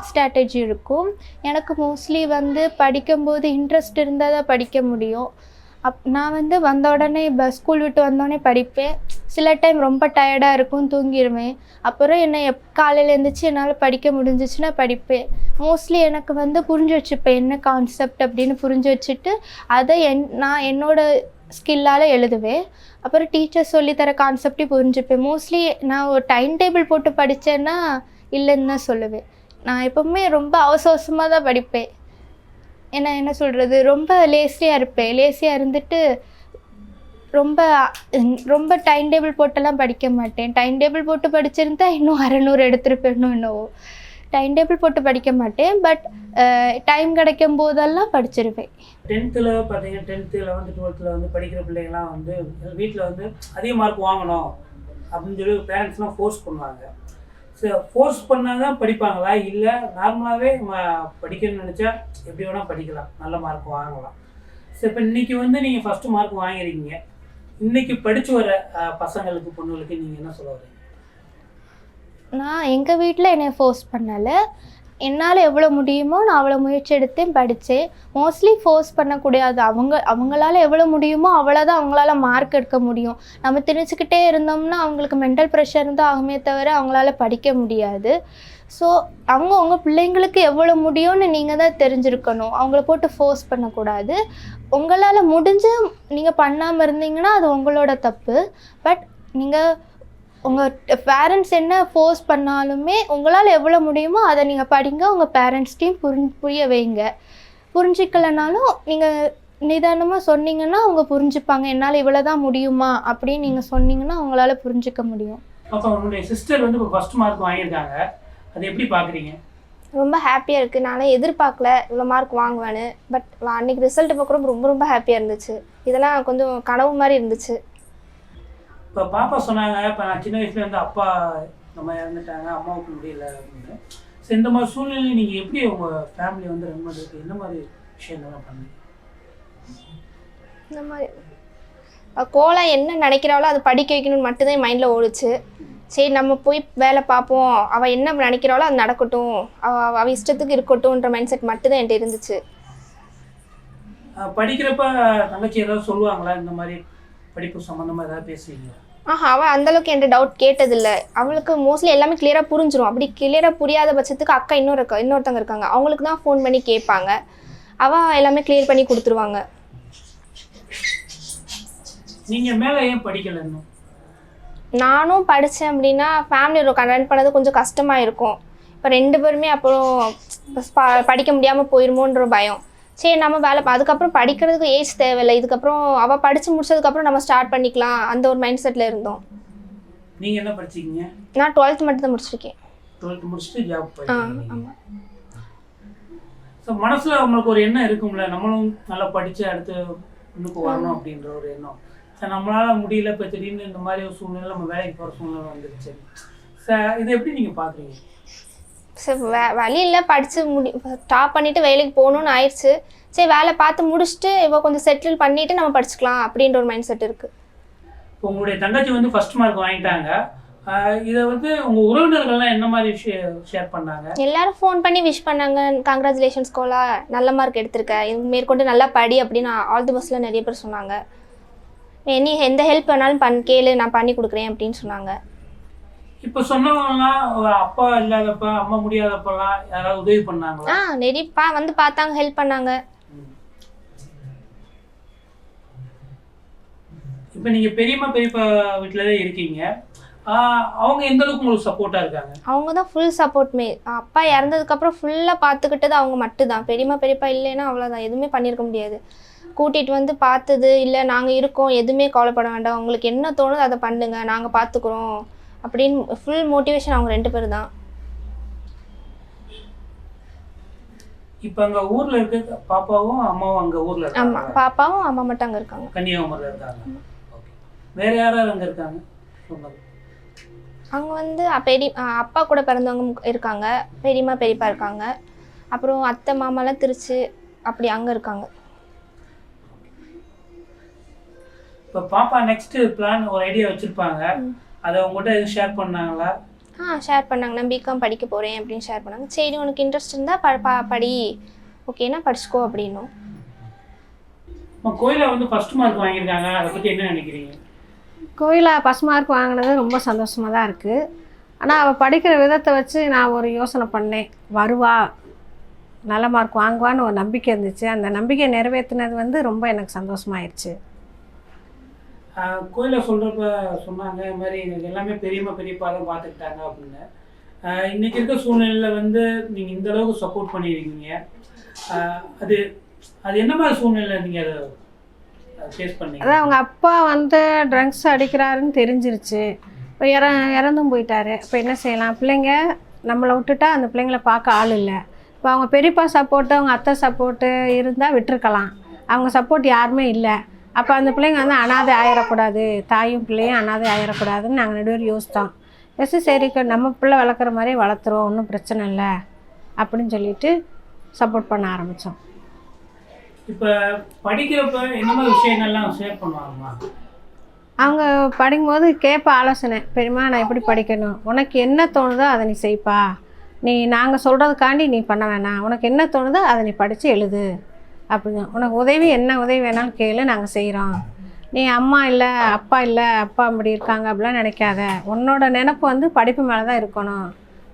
ஸ்ட்ராட்டஜி இருக்கும். எனக்கு மோஸ்ட்லி வந்து படிக்கும்போது இன்ட்ரெஸ்ட் இருந்தால் தான் படிக்க முடியும். அப் நான் வந்து வந்த உடனே இப்போ ஸ்கூல் விட்டு வந்தோடனே படிப்பேன். சில டைம் ரொம்ப டயர்டாக இருக்கும் தூங்கிடுவேன் அப்புறம் என்னை எப் காலையில் எழுந்திரிச்சு என்னால் படிக்க முடிஞ்சிச்சுன்னா படிப்பேன். மோஸ்ட்லி எனக்கு வந்து புரிஞ்சு வச்சுப்பேன் என்ன கான்செப்ட் அப்படின்னு புரிஞ்சு வச்சுட்டு அதை என் நான் என்னோடய ஸ்கில்லால் எழுதுவேன். அப்புறம் டீச்சர் சொல்லித்தர கான்செப்டையும் புரிஞ்சுப்பேன். மோஸ்ட்லி நான் ஒரு டைம் டேபிள் போட்டு படித்தேன்னா இல்லைன்னு தான் சொல்லுவேன். நான் எப்போவுமே ரொம்ப அவசர அவசரமாக தான் படிப்பேன். ஏன்னா என்ன சொல்கிறது ரொம்ப லேசியாக இருப்பேன். லேசியாக இருந்துட்டு ரொம்ப ரொம்ப டைம் டேபிள் போட்டெல்லாம் படிக்க மாட்டேன். டைம் டேபிள் போட்டு படிச்சிருந்தா இன்னும் அறநூறு எடுத்திருப்பேனோ என்னவோ. டைம் டேபிள் போட்டு படிக்க மாட்டேன் பட் டைம் கிடைக்கும் போதெல்லாம் படிச்சிருவேன். டென்த்தில் பார்த்தீங்கன்னா டென்த்து லெவன்த்து டுவெல்த்தில் வந்து படிக்கிற பிள்ளைங்களாம் வந்து வீட்டில் வந்து அதிக மார்க் வாங்கணும் அப்படின்னு சொல்லி பேரண்ட்ஸ்லாம் ஃபோர்ஸ் பண்ணுவாங்க. ஸோ ஃபோர்ஸ் பண்ணால் தான் படிப்பாங்களா? இல்லை நார்மலாகவே நம்ம படிக்கணும்னு நினச்சா எப்படி வேணால் படிக்கலாம். நல்ல மார்க் வாங்கலாம். ஸோ இப்போ இன்றைக்கி வந்து நீங்கள் ஃபஸ்ட்டு மார்க் வாங்கிருக்கீங்க. இன்றைக்கி படித்து வர பசங்களுக்கு பொண்ணுங்களுக்கு நீங்கள் என்ன சொல்ல வரீங்க? நான் எங்கள் வீட்டில் என்னை ஃபோர்ஸ் பண்ணலை. என்னால் எவ்வளோ முடியுமோ நான் அவ்வளோ முயற்சி எடுத்தேன் படித்தேன். மோஸ்ட்லி ஃபோர்ஸ் பண்ணக்கூடாது அவங்க அவங்களால எவ்வளோ முடியுமோ அவ்வளோதான் அவங்களால மார்க் எடுக்க முடியும். நம்ம திணிச்சுக்கிட்டே இருந்தோம்னா அவங்களுக்கு மென்டல் ப்ரெஷர் தான் ஆகுமே தவிர அவங்களால படிக்க முடியாது. ஸோ அவங்க உங்கள் பிள்ளைங்களுக்கு எவ்வளோ முடியும்னு நீங்கள் தான் தெரிஞ்சிருக்கணும். அவங்கள போட்டு ஃபோர்ஸ் பண்ணக்கூடாது. உங்களால் முடிஞ்சு நீங்கள் பண்ணாமல் இருந்தீங்கன்னா அது உங்களோட தப்பு. பட் நீங்கள் உங்கள் பேரண்ட்ஸ் என்ன ஃபோர்ஸ் பண்ணாலுமே உங்களால் எவ்வளோ முடியுமோ அதை நீங்கள் படிங்க உங்கள் பேரண்ட்ஸ்டையும் புரி புரிய வைங்க. புரிஞ்சிக்கலைனாலும் நீங்கள் நிதானமாக சொன்னீங்கன்னா அவங்க புரிஞ்சுப்பாங்க என்னால் இவ்வளோ தான் முடியுமா? அப்படின்னு நீங்கள் சொன்னீங்கன்னா அவங்களால புரிஞ்சுக்க முடியும். அப்போ உன்னுடைய சிஸ்டர் வந்து இப்போ ஃபஸ்ட் மார்க் வாங்கியிருக்காங்க. அதை எப்படி பார்க்குறீங்க ரொம்ப ஹாப்பியாக இருக்குது நானே எதிர்பார்க்கல இவ்வளோ மார்க் வாங்குவேன்னு. பட் அன்னைக்கு ரிசல்ட் பார்க்குறப்ப ரொம்ப ரொம்ப ஹாப்பியாக இருந்துச்சு. இதெல்லாம் கொஞ்சம் கனவு மாதிரி இருந்துச்சு. இப்போ பாப்பா சொன்னாங்க இப்போ நான் சின்ன வயசுல இருந்து அப்பா நம்ம இறந்துட்டாங்க அம்மாவுக்கு முடியல அப்படின்னு. ஸோ இந்த மாதிரி சூழ்நிலையில் நீங்கள் எப்படி உங்கள் ஃபேமிலி வந்து ரன் பண்ணுறதுக்கு என்ன மாதிரி விஷயங்கள்லாம் பண்ணுறீங்க இந்த மாதிரி அவ கோலா என்ன நினைக்கிறாளோ அதை படிக்க வைக்கணும்னு மட்டும்தான் மைண்டில் ஓடுச்சு. சரி நம்ம போய் வேலை பார்ப்போம். அவள் என்ன நினைக்கிறாளோ அது நடக்கட்டும். அவ அவ இஷ்டத்துக்கு இருக்கட்டும்ன்ற மைண்ட் செட் மட்டும்தான் என்கிட்ட இருந்துச்சு. படிக்கிறப்ப தங்கச்சி ஏதாவது சொல்லுவாங்களா? இந்த மாதிரி படிப்பு சம்மந்தமாக ஏதாவது பேசுவீங்களா? ஆஹா அவள் அந்தளவுக்கு என்கிட்ட டவுட் கேட்டதில்ல. அவளுக்கு மோஸ்ட்லி எல்லாமே கிளியராக புரிஞ்சிரும். அப்படி கிளியராக புரியாத பட்சத்துக்கு அக்கா இன்னொரு இருக்கா இன்னொருத்தவங்க இருக்காங்க. அவங்களுக்கு தான் ஃபோன் பண்ணி கேட்பாங்க. அவள் எல்லாமே கிளியர் பண்ணி கொடுத்துருவாங்க. நீங்கள் மேலே ஏன் படிக்கல நானும் படித்தேன் அப்படின்னா ஃபேமிலி ரன் பண்ணது கொஞ்சம் கஷ்டமாக இருக்கும் இப்போ ரெண்டு பேருமே அப்புறம் படிக்க முடியாமல் போயிருமோன்ற பயம். சரி நம்ம வேலை அதுக்கப்புறம் படிக்கிறதுக்கு ஏஜ் தேவையில்லை. இதுக்கப்புறம் அவள் படித்து முடிச்சதுக்கப்புறம் நம்ம ஸ்டார்ட் பண்ணிக்கலாம். அந்த ஒரு மைண்ட் செட்டில் இருந்தோம். நீங்கள் என்ன படிச்சிருக்கீங்க நான் டுவெல்த் மட்டும் தான் முடிச்சிருக்கேன். டுவெல்த் முடிச்சுட்டு ஜாப் ஆ ஆமாம் ஸோ மனசில் உங்களுக்கு ஒரு எண்ணம் இருக்கும்ல நம்மளும் நல்லா படித்து அடுத்து முன்னுக்கு வரணும் அப்படின்ற ஒரு எண்ணம். ஸோ நம்மளால் முடியல இப்போ திடீர்னு இந்த மாதிரி ஒரு சூழ்நிலை நம்ம வேலைக்கு போகிற சூழ்நிலை வந்துருச்சு. சார் இதை எப்படி நீங்கள் பார்க்குறீங்க சரி வே வழியில் படித்து முடி ஸ்டாப் பண்ணிவிட்டு வேலைக்கு போகணுன்னு ஆயிடுச்சு. சரி வேலை பார்த்து முடிச்சுட்டு இவ கொஞ்சம் செட்டில் பண்ணிவிட்டு நம்ம படிச்சுக்கலாம் அப்படின்ற ஒரு மைண்ட் செட் இருக்குது இப்போ உங்களுடைய தங்கச்சி வந்து ஃபர்ஸ்ட் மார்க் வாங்கிட்டாங்க. இதை வந்து உங்கள் உறவினர்கள்லாம் என்ன மாதிரி ஷேர் ஷேர் பண்ணாங்க? எல்லாரும் ஃபோன் பண்ணி விஷ் பண்ணாங்க. Congratulations Cola. நல்ல மார்க் எடுத்திருக்க. இது மேற்கொண்டு நல்லா படி அப்படின்னு ஆல் தி பஸ்ஸில் நிறைய பேர் சொன்னாங்க. நீ எந்த ஹெல்ப் வேணாலும் பண் கேளு. நான் பண்ணி கொடுக்குறேன் அப்படின்னு சொன்னாங்க. இப்போ சொன்னவங்கலாம் அப்பா இல்லாதப்ப அம்மா முடியாதப்பெல்லாம் யாராவது உதவி பண்ணாங்களா? ஆ நிறைய பா வந்து பார்த்தாங்க ஹெல்ப் பண்ணாங்க. இப்போ நீங்க பெரியம்மா பெரியப்பா வீட்டில தான் இருக்கீங்க அவங்க எந்த அளவுக்கு உங்களுக்கு சப்போர்ட்டா இருக்காங்க? அவங்க தான் ஃபுல் சப்போர்ட்மே அப்பா இறந்ததுக்கப்புறம் ஃபுல்லாக பார்த்துக்கிட்டது அவங்க மட்டும்தான். பெரியம்மா பெரியப்பா இல்லைன்னா அவ்வளோதான் எதுவுமே பண்ணியிருக்க முடியாது. கூட்டிகிட்டு வந்து பார்த்தது இல்லை நாங்கள் இருக்கோம். எதுவுமே கவலைப்பட வேண்டாம். உங்களுக்கு என்ன தோணுதோ அதை பண்ணுங்க. நாங்கள் பார்த்துக்குறோம். அப்படின்னு ஃபுல் மோட்டிவேஷன் அவங்க ரெண்டு பேர் தான். இப்போ அங்க ஊர்ல இருக்க பாப்பாவும் அம்மாவும் அங்க ஊர்ல இருக்காங்க பாப்பாவும் அம்மா மட்டும் அங்கே இருக்காங்க. கன்னியாகுமரியில் இருக்காங்க. ஓகே வேற யாராவது அங்க இருக்காங்க? அவங்க வந்து பெரிய அப்பா கூட பிறந்தவங்க இருக்காங்க. பெரியம்மா பெரியப்பா இருக்காங்க. அப்புறம் அத்தை மாமாலாம் திருச்சி அப்படி அங்கே இருக்காங்க. இப்போ பாப்பா நெக்ஸ்ட் பிளான் ஒரு ஐடியா வச்சிருப்பாங்க. அதை உங்ககிட்ட எதுவும் ஷேர் பண்ணாங்களா? ஆ ஷேர் பண்ணாங்க. நான் பிகாம் படிக்க போகிறேன் அப்படின்னு ஷேர் பண்ணாங்க. சரி உனக்கு இன்ட்ரெஸ்ட் இருந்தால் ப ப- படி. ஓகேனா படிச்சுக்கோ அப்படின்னும். கோயில வந்து ஃபர்ஸ்ட் மார்க் வாங்கியிருக்காங்க. அதை பத்தி என்ன நினைக்கிறீங்க? கோயிலில் பஸ் மார்க் வாங்கினது ரொம்ப சந்தோஷமாக தான் இருக்குது ஆனால் அவள் படிக்கிற விதத்தை வச்சு நான் ஒரு யோசனை பண்ணேன். வருவா. நல்ல மார்க் வாங்குவான்னு ஒரு நம்பிக்கை இருந்துச்சு. அந்த நம்பிக்கை நிறைவேற்றினது வந்து ரொம்ப எனக்கு சந்தோஷமாயிருச்சு. ஆஹ் கோயில சொல்றப்ப சொன்னாங்க இது மாதிரி எனக்கு எல்லாமே பெரியம்மா பெரியப்பா தான் பார்த்துக்கிட்டாங்க அப்படின்னு. இன்றைக்கி இன்னைக்கு இருக்க சூழ்நிலையில் வந்து நீங்கள் இந்த அளவுக்கு சப்போர்ட் பண்ணியிருக்கீங்க அது அது என்ன மாதிரி சூழ்நிலை நீங்கள் அதை ஃபேஸ் பண்ணீங்க? அதான் அவங்க அப்பா வந்து ட்ரங்க்ஸ் அடிக்கிறாருன்னு தெரிஞ்சிருச்சு. இப்போ இற இறந்தும் போயிட்டாரு. இப்போ என்ன செய்யலாம்? பிள்ளைங்க நம்மளை விட்டுட்டா அந்த பிள்ளைங்கள பார்க்க ஆள் இல்லை. இப்போ அவங்க பெரியப்பா சப்போர்ட்டு அவங்க அத்தை சப்போர்ட்டு இருந்தால் விட்டுருக்கலாம். அவங்க சப்போர்ட் யாருமே இல்லை. அப்போ அந்த பிள்ளைங்க வந்து அனாதை ஆயிடக்கூடாது தாயும் பிள்ளையும் அனாதை ஆயிடக்கூடாதுன்னு நாங்கள் பேரும் யோசித்தோம். எஸ் சரி நம்ம பிள்ளை வளர்க்குற மாதிரி வளர்த்துறோம் ஒன்றும் பிரச்சனை இல்லை அப்படின்னு சொல்லிட்டு சப்போர்ட் பண்ண ஆரம்பித்தோம் இப்ப படிக்கிறப்ப என்ன மாதிரி விஷயங்கள்லாம் ஷேர் பண்ணுவாங்கம்மா? அவங்க படிக்கும்போது கேட்ப ஆலோசனை. பெரியம்மா நான் எப்படி படிக்கணும்? உனக்கு என்ன தோணுதோ அதை நீ செய்ப்பா. நீ நாங்கள் சொல்கிறதுக்காண்டி நீ பண்ண வேணாம். உனக்கு என்ன தோணுதோ அதை நீ படித்து எழுது. அப்படின்னு உனக்கு உதவி என்ன உதவி வேணாலும் கேளு நாங்கள் செய்கிறோம் நீ அம்மா இல்லை அப்பா இல்லை அப்பா அப்படி இருக்காங்க அப்படிலாம் நினைக்காத. உன்னோட நினப்பு வந்து படிப்பு மேலே தான் இருக்கணும்.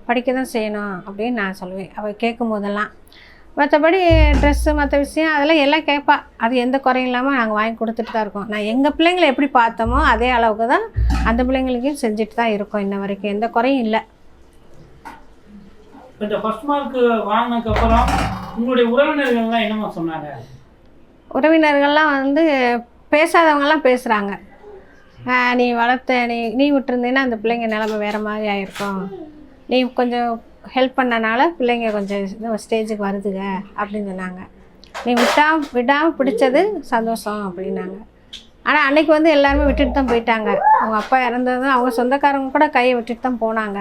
படிக்க தான் செய்யணும் அப்படின்னு நான் சொல்லுவேன். அவள் கேட்கும் போதெல்லாம் மற்றபடி ட்ரெஸ்ஸு மற்ற விஷயம் அதெல்லாம் எல்லாம் கேட்பா. அது எந்த குறையும் இல்லாமல் நாங்கள் வாங்கி கொடுத்துட்டு தான் இருக்கோம். நான் எங்கள் பிள்ளைங்களை எப்படி பார்த்தோமோ அதே அளவுக்கு தான் அந்த பிள்ளைங்களுக்கும் செஞ்சுட்டு தான் இருக்கோம் இன்ன வரைக்கும். எந்த குறையும் இல்லை. இந்த ஃபர்ஸ்ட் மார்க் வாங்கினதுக்கு அப்புறம் உங்களுடைய உறவினர்கள்லாம் என்னமா சொன்னாங்க? உறவினர்கள்லாம் வந்து பேசாதவங்கலாம் பேசுகிறாங்க நீ வளர்த்த நீ நீ விட்டுருந்தீங்கன்னா அந்த பிள்ளைங்க நிலமை வேறு மாதிரி ஆயிருக்கும். நீ கொஞ்சம் ஹெல்ப் பண்ணனால பிள்ளைங்க கொஞ்சம் ஸ்டேஜுக்கு வருதுங்க அப்படின்னு சொன்னாங்க. நீ விட்டா விடாமல் பிடிச்சது சந்தோஷம் அப்படின்னாங்க. ஆனால் அன்னைக்கு வந்து எல்லாருமே விட்டுட்டு தான் போயிட்டாங்க. அவங்க அப்பா இறந்ததும் அவங்க சொந்தக்காரங்க கூட கையை விட்டுட்டு தான் போனாங்க.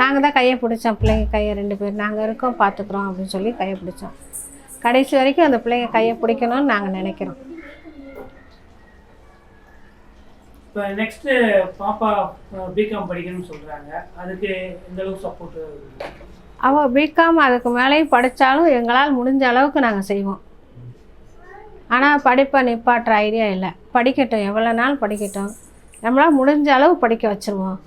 நாங்கள் தான் கையை பிடிச்சோம். பிள்ளைங்க கையை ரெண்டு பேர். நாங்கள் இருக்கோம் பார்த்துக்குறோம் அப்படின்னு சொல்லி கையை பிடிச்சோம். கடைசி வரைக்கும் அந்த பிள்ளைங்க கையை பிடிக்கணும்னு நாங்கள் நினைக்கிறோம். இப்போ நெக்ஸ்ட் பாப்பா பிகாம் படிக்கணும்னு சொல்றாங்க. அதுக்கு எந்த அளவுக்கு சப்போர்ட் அவள் பிகாம் அதுக்கு மேலேயும் படித்தாலும் எங்களால் முடிஞ்ச அளவுக்கு நாங்கள் செய்வோம். ஆனால் படிப்பை நிப்பாட்டுற ஐடியா இல்லை. படிக்கட்டும். எவ்வளோ நாள் படிக்கட்டும். நம்மளால் முடிஞ்ச அளவு படிக்க வச்சுருவோம்.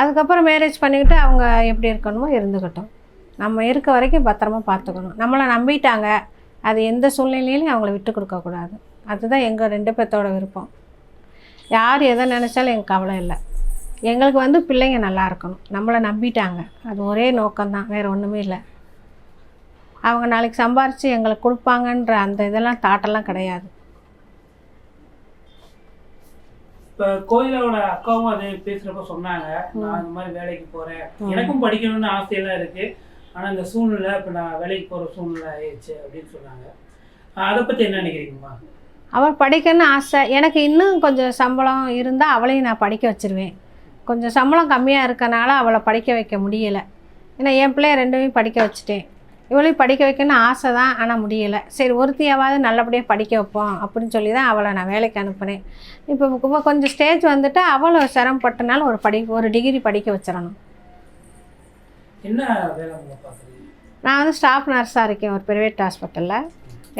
அதுக்கப்புறம் மேரேஜ் பண்ணிக்கிட்டு அவங்க எப்படி இருக்கணுமோ இருந்துக்கட்டும். நம்ம இருக்க வரைக்கும் பத்திரமா பார்த்துக்கணும். நம்மளை நம்பிட்டாங்க அது எந்த சூழ்நிலையிலையும் அவங்கள விட்டு கொடுக்கக்கூடாது அதுதான் எங்கள் ரெண்டு பேர்த்தோட விருப்பம். யார் எதை நினச்சாலும் எங்கள் கவலை இல்லை. எங்களுக்கு வந்து பிள்ளைங்க நல்லா இருக்கணும். நம்மளை நம்பிட்டாங்க. அது ஒரே நோக்கம்தான் வேறு ஒன்றுமே இல்லை. அவங்க நாளைக்கு சம்பாரித்து எங்களுக்கு கொடுப்பாங்கன்ற அந்த இதெல்லாம் தாட்டெல்லாம் கிடையாது. இப்போ கோயிலோட அக்காவும் அது பேசுறப்ப சொன்னாங்க நான் இந்த மாதிரி வேலைக்கு போறேன். எனக்கும் படிக்கணும்னு ஆசையெல்லாம் இருக்கு. ஆனா இந்த சூழ்நிலை இப்போ நான் வேலைக்கு போற சூழ்நிலை ஆயிடுச்சு அப்படின்னு சொன்னாங்க. அதை பத்தி என்ன நினைக்கிறீங்கம்மா? அவள் படிக்கணும்னு ஆசை. எனக்கு இன்னும் கொஞ்சம் சம்பளம் இருந்தால் அவளையும் நான் படிக்க வச்சிருவேன். கொஞ்சம் சம்பளம் கம்மியாக இருக்கனால அவளை படிக்க வைக்க முடியலை. ஏன்னா என் பிள்ளைய ரெண்டுமே படிக்க வச்சுட்டேன். இவளையும் படிக்க வைக்கணும்னு ஆசை தான் ஆனால் முடியலை. சரி ஒருத்தியாவது நல்லபடியாக படிக்க வைப்போம் அப்படின்னு சொல்லி தான் அவளை நான் வேலைக்கு அனுப்புனேன். இப்போ இப்போ கொஞ்சம் ஸ்டேஜ் வந்துட்டு அவளும் சிரமப்பட்டனால ஒரு படி ஒரு டிகிரி படிக்க வச்சிடணும். என்ன நான் வந்து ஸ்டாஃப் நர்ஸாக இருக்கேன் ஒரு ப்ரைவேட் ஹாஸ்பிட்டலில்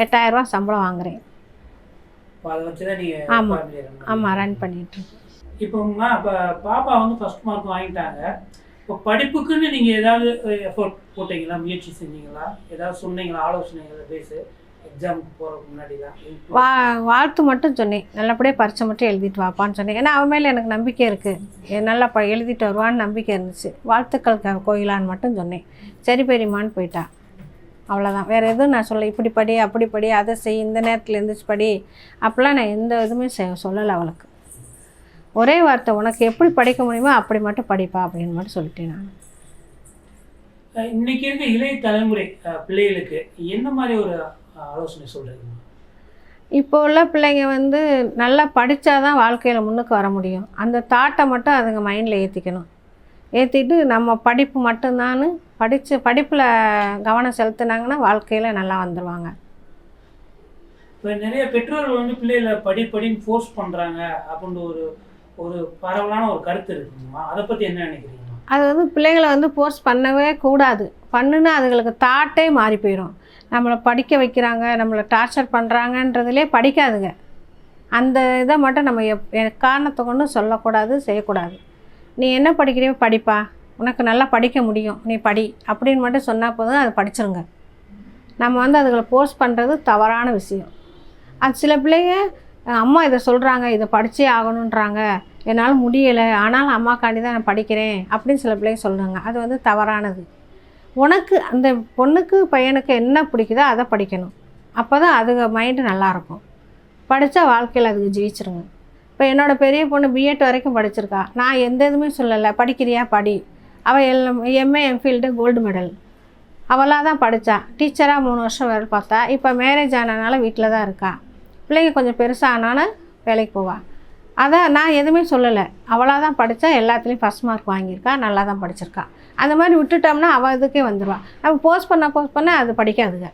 எட்டாயிரரூபா சம்பளம் வாங்குறேன். இப்போ அதை வச்சு தான் நீங்கள் ஆமா. ஆமாம் ரன் பண்ணிட்டு இப்போ பாப்பா வந்து ஃபர்ஸ்ட் மார்க் வாங்கிட்டாங்க. இப்போ படிப்புக்குன்னு நீங்கள் ஏதாவது எஃபோர்ட் போட்டீங்களா? முயற்சி செஞ்சீங்களா? ஏதாவது சொன்னீங்களா? ஆலோசனைகள் பேசு. எக்ஸாமுக்கு போகிறதுக்கு வா வாழ்த்து மட்டும் சொன்னேன். நல்லபடியாக பரிச்சை மட்டும் எழுதிட்டு வாப்பான்னு சொன்னேன். ஏன்னா அவன் மேலே எனக்கு நம்பிக்கை இருக்குது நல்லா ப எழுதிட்டு வருவான்னு நம்பிக்கை இருந்துச்சு. வாழ்த்துக்கள் க- கோயிலான்னு மட்டும் சொன்னேன். சரி பெரியம்மான்னு போயிட்டா. அவ்வளோதான் வேறு எதுவும் நான் சொல்ல இப்படி படி அப்படி படி அதை செய். இந்த நேரத்தில் எழுந்திரிச்சு படி. அப்போல்லாம் நான் எந்த இதுவுமே செ- சொல்லலை அவளுக்கு. ஒரே வார்த்தை உனக்கு எப்படி படிக்க முடியுமோ அப்படி மட்டும் படிப்பா அப்படின்னு மட்டும் சொல்லிட்டேன் நான். இன்னைக்கு இருக்க இளைய தலைமுறை பிள்ளைகளுக்கு என்ன மாதிரி ஒரு ஆலோசனை சொல்கிறீங்க இப்போ உள்ள பிள்ளைங்க வந்து நல்லா படித்தாதான் வாழ்க்கையில் முன்னுக்கு வர முடியும். அந்த தாட்டை மட்டும் அதுங்க மைண்டில் ஏற்றிக்கணும் ஏற்றிட்டு நம்ம படிப்பு மட்டும்தான்னு படித்து படிப்பில் கவனம் செலுத்துனாங்கன்னா வாழ்க்கையில் நல்லா வந்துடுவாங்க இப்போ நிறைய பெற்றோர்கள் வந்து பிள்ளைகளை படி படின்னு ஃபோர்ஸ் பண்ணுறாங்க அப்படின்ற ஒரு ஒரு பரவலான ஒரு கருத்து இருக்குங்கம்மா அதை பற்றி என்ன நினைக்கிறீங்க? அது வந்து பிள்ளைங்களை வந்து ஃபோர்ஸ் பண்ணவே கூடாது. பண்ணுன்னா அதுங்களுக்கு தாட்டே மாறி போயிடும் நம்மளை படிக்க வைக்கிறாங்க நம்மளை டார்ச்சர் பண்ணுறாங்கன்றதுலே படிக்காதுங்க. அந்த இதை மட்டும் நம்ம எப் எ- காரணத்தை கொண்டு சொல்லக்கூடாது செய்யக்கூடாது. நீ என்ன படிக்கிறியோ படிப்பா. உனக்கு நல்லா படிக்க முடியும். நீ படி. அப்படின்னு மட்டும் சொன்னால் போதும் அது படிச்சிருங்க. நம்ம வந்து அதுகளை ஃபோர்ஸ் பண்ணுறது தவறான விஷயம். அது சில பிள்ளைங்க அம்மா இதை சொல்கிறாங்க இதை படித்தே ஆகணுன்றாங்க என்னால் முடியலை ஆனாலும் அம்மாக்காண்டி தான் நான் படிக்கிறேன் அப்படின்னு சில பிள்ளைங்க சொல்லுவாங்க அது வந்து தவறானது. உனக்கு அந்த பொண்ணுக்கு பையனுக்கு என்ன பிடிக்குதோ அதை படிக்கணும். அப்போ தான் அதுங்க மைண்டு நல்லாயிருக்கும் படித்தா வாழ்க்கையில் அதுக்கு ஜெயிச்சிருங்க. இப்போ என்னோடய பெரிய பொண்ணு பிஎட் வரைக்கும் படிச்சிருக்கா. நான் எந்த இதுவுமே சொல்லலை. படிக்கிறியா? படி. அவள் L MA MPhil gold medal அவளாக தான் படித்தா டீச்சராக மூணு வருஷம் வேலை பார்த்தா. இப்போ மேரேஜ் ஆனனால வீட்டில் தான் இருக்கா. பிள்ளைங்க கொஞ்சம் பெருசாக ஆனாலும் வேலைக்கு போவா. அதான் நான் எதுவுமே சொல்லலை. அவளாக தான் படித்தா எல்லாத்துலேயும் ஃபஸ்ட் மார்க் வாங்கியிருக்கா நல்லா தான் படிச்சிருக்கா. அந்த மாதிரி விட்டுட்டோம்னா அவள் இதுக்கே வந்துடுவா நம்ம போஸ்ட் பண்ண போஸ்ட் பண்ண அது படிக்காதுங்க.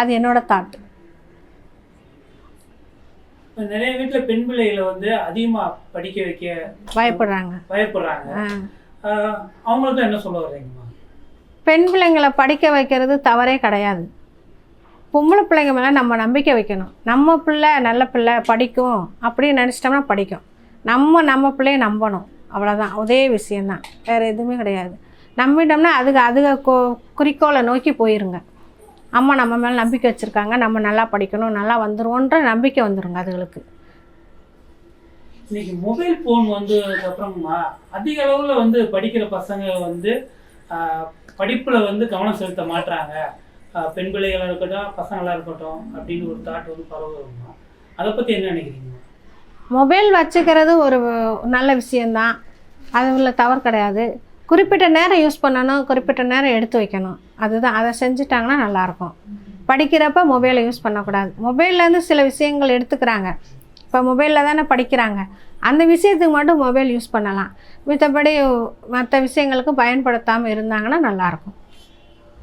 அது என்னோட தாட் நிறைய வீட்டில் பெண் பிள்ளைகளை வந்து அதிகமாக படிக்க வைக்க பயப்படுறாங்க. பயப்படுறாங்க. அவங்களுக்கு என்ன சொல்ல வர்றீங்கம்மா? பெண் பிள்ளைங்களை படிக்க வைக்கிறது தவறே கிடையாது. பொம்பளை பிள்ளைங்க மேலே நம்ம நம்பிக்கை வைக்கணும். நம்ம பிள்ளை நல்ல பிள்ளை படிக்கும் அப்படின்னு நினச்சிட்டோம்னா படிக்கும். நம்ம நம்ம பிள்ளைய நம்பணும். அவ்வளோதான் ஒரே விஷயந்தான் வேறு எதுவுமே கிடையாது. நம்பிட்டோம்னா அதுக்கு அதுக கோ குறிக்கோளை நோக்கி போயிருங்க. அம்மா நம்ம மேலே நம்பிக்கை வச்சுருக்காங்க. நம்ம நல்லா படிக்கணும் நல்லா வந்துடுவோன்ற நம்பிக்கை வந்துடுங்க அதுகளுக்கு. இன்னைக்கு மொபைல் ஃபோன் வந்து அப்புறமா அதிக அளவில் வந்து படிக்கிற பசங்க வந்து படிப்பில் வந்து கவனம் செலுத்த மாட்றாங்க. பெண் பிள்ளைகளாக இருக்கட்டும் பசங்களாக இருக்கட்டும் அப்படின்னு ஒரு தாட் வந்து பரவுமா அதை பற்றி என்ன நினைக்கிறீங்க? மொபைல் வச்சுக்கிறது ஒரு நல்ல விஷயந்தான் அது உள்ள தவறு கிடையாது. குறிப்பிட்ட நேரம் யூஸ் பண்ணணும் குறிப்பிட்ட நேரம் எடுத்து வைக்கணும். அதுதான். அதை செஞ்சுட்டாங்கன்னா நல்லாயிருக்கும். படிக்கிறப்ப மொபைலை யூஸ் பண்ணக்கூடாது. மொபைல்லேருந்து சில விஷயங்கள் எடுத்துக்கிறாங்க. இப்போ மொபைலில் தானே படிக்கிறாங்க. அந்த விஷயத்துக்கு மட்டும் மொபைல் யூஸ் பண்ணலாம். மற்றபடி மற்ற விஷயங்களுக்கு பயன்படுத்தாமல் இருந்தாங்கன்னா நல்லாயிருக்கும்.